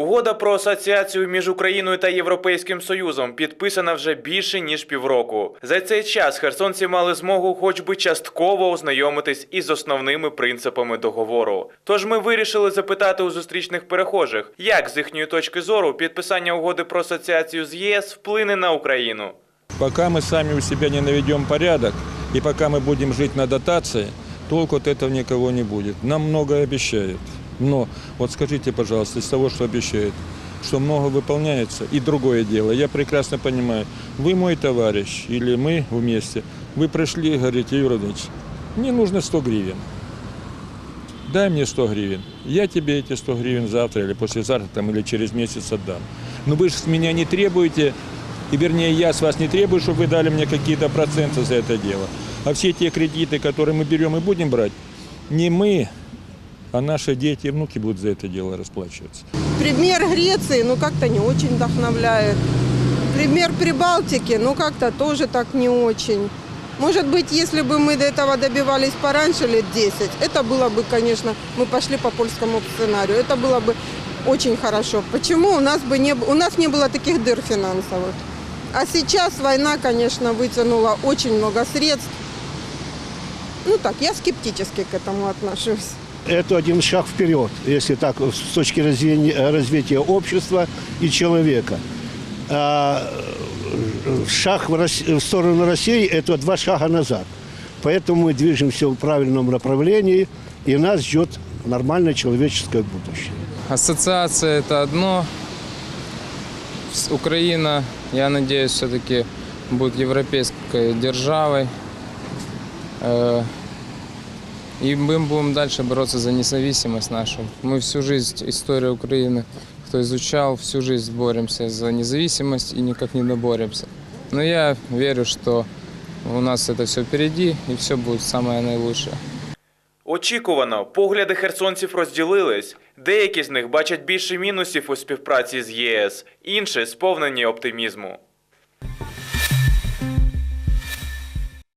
Угода про асоціацію між Україною та Європейським Союзом підписана вже більше ніж півроку. За цей час херсонці мали змогу, хоч би частково ознайомитись із основними принципами договору. Тож ми вирішили запитати у зустрічних перехожих, як з їхньої точки зору підписання угоди про асоціацію з ЄС вплине на Україну. Пока мы сами у себя не наведем порядок, и пока мы будем жить на дотации, толку от этого никого не будет. Нам многое обещают. Но вот скажите, пожалуйста, из того, что обещают, что много выполняется, и другое дело, я прекрасно понимаю, вы мой товарищ, или мы вместе, вы пришли говорите, Юрий Ильич, мне нужно 100 гривен. Дай мне 100 гривен. Я тебе эти 100 гривен завтра или послезавтра там, или через месяц отдам. Но вы же с меня не требуете, и вернее я с вас не требую, чтобы вы дали мне какие-то проценты за это дело. А все те кредиты, которые мы берем и будем брать, не мы, а наши дети и внуки будут за это дело расплачиваться. Пример Греции, ну, как-то не очень вдохновляет. Пример Прибалтики, ну, как-то тоже так не очень. Может быть, если бы мы до этого добивались пораньше, лет 10, это было бы, конечно, мы пошли по польскому сценарию, это было бы очень хорошо. Почему у нас, бы не, у нас не было таких дыр финансовых? А сейчас война, конечно, вытянула очень много средств. Ну так, я скептически к этому отношусь. Это один шаг вперед, если так, с точки развития общества и человека. А э, шаг в, сторону России – это два шага назад. Поэтому мы движемся в правильном направлении, и нас ждет нормальное человеческое будущее. Ассоциация это одно. Украина, я надеюсь, все-таки будет европейской державой. Э, И мы будем дальше бороться за независимость нашу. Мы всю жизнь, историю Украины, кто изучал, всю жизнь боремся за независимость и никак не доборемся. Но я верю, что у нас это все впереди и все будет самое наилучшее. Очікувано, погляди херсонців розділились. Деякі з них бачать більше мінусів у співпраці з ЄС, інші сповнені оптимізму.